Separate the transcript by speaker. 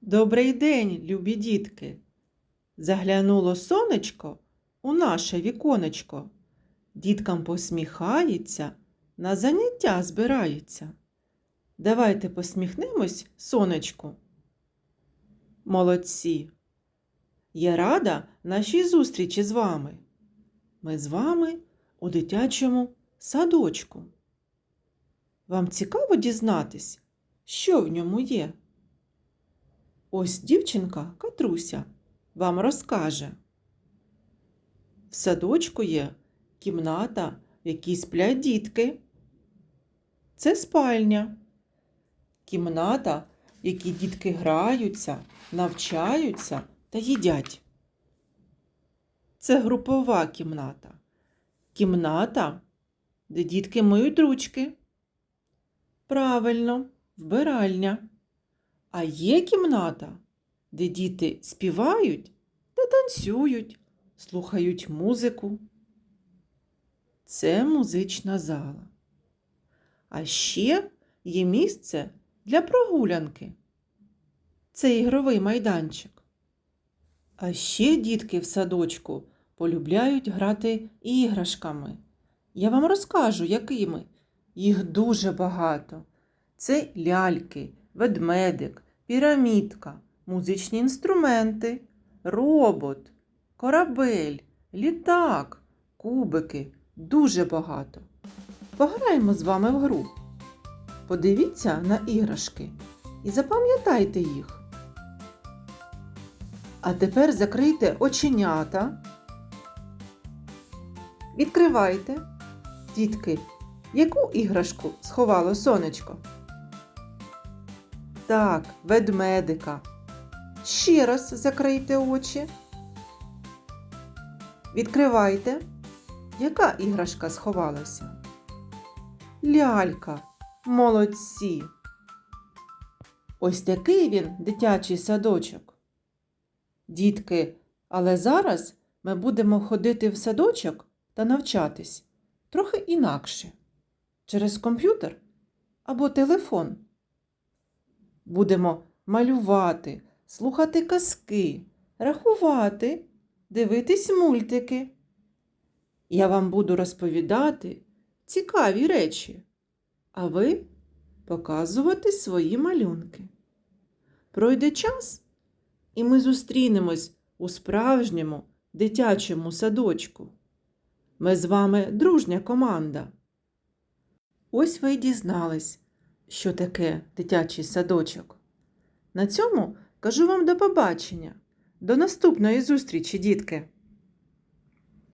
Speaker 1: Добрий день, любі дітки! Заглянуло сонечко у наше віконечко. Діткам посміхається, на заняття збирається. Давайте посміхнемось сонечку. Молодці! Я рада нашій зустрічі з вами. Ми з вами у дитячому садочку. Вам цікаво дізнатись, що в ньому є? Ось дівчинка Катруся вам розкаже. В садочку є кімната, в якій сплять дітки. Це спальня. Кімната, в якій дітки граються, навчаються та їдять. Це групова кімната. Кімната, де дітки миють ручки. Правильно, вбиральня. А є кімната, де діти співають та танцюють, слухають музику. Це музична зала. А ще є місце для прогулянки. Це ігровий майданчик. А ще дітки в садочку полюбляють грати іграшками. Я вам розкажу, якими. Їх дуже багато. Це ляльки, ведмедик, пірамідка, музичні інструменти, робот, корабель, літак, кубики. Дуже багато. Пограємо з вами в гру. Подивіться на іграшки і запам'ятайте їх. А тепер закрийте оченята. Відкривайте. Дітки, яку іграшку сховало сонечко? Так, ведмедика. Ще раз закрийте очі. Відкривайте. Яка іграшка сховалася? Лялька. Молодці. Ось такий він дитячий садочок. Дітки, але зараз ми будемо ходити в садочок та навчатись трохи інакше. Через комп'ютер або телефон. Будемо малювати, слухати казки, рахувати, дивитись мультики. Я вам буду розповідати цікаві речі, а ви показувати свої малюнки. Пройде час, і ми зустрінемось у справжньому дитячому садочку. Ми з вами дружня команда. Ось ви й дізнались, що таке дитячий садочок. На цьому кажу вам до побачення. До наступної зустрічі, дітки!